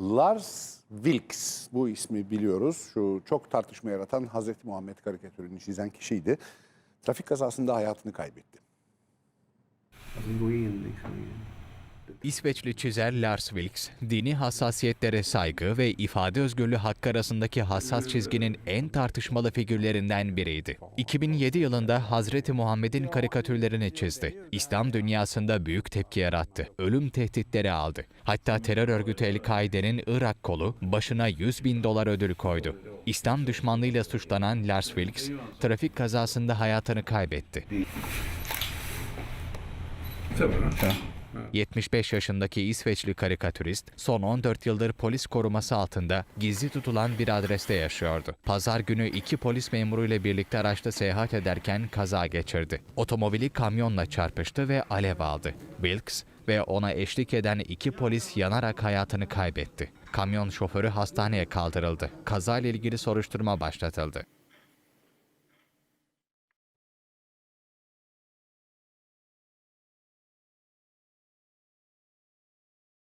Lars Vilks bu ismi biliyoruz. Şu çok tartışma yaratan Hazreti Muhammed karikatürünü çizen kişiydi. Trafik kazasında hayatını kaybetti. İsveçli çizer Lars Vilks, dini hassasiyetlere saygı ve ifade özgürlüğü hakkı arasındaki hassas çizginin en tartışmalı figürlerinden biriydi. 2007 yılında Hazreti Muhammed'in karikatürlerini çizdi. İslam dünyasında büyük tepki yarattı. Ölüm tehditleri aldı. Hatta terör örgütü El-Kaide'nin Irak kolu başına 100 bin dolar ödül koydu. İslam düşmanlığıyla suçlanan Lars Vilks, trafik kazasında hayatını kaybetti. Det. 75 yaşındaki İsveçli karikatürist son 14 yıldır polis koruması altında gizli tutulan bir adreste yaşıyordu. Pazar günü iki polis memuru ile birlikte araçta seyahat ederken kaza geçirdi. Otomobili kamyonla çarpıştı ve alev aldı. Wilkes ve ona eşlik eden iki polis yanarak hayatını kaybetti. Kamyon şoförü hastaneye kaldırıldı. Kazayla ilgili soruşturma başlatıldı.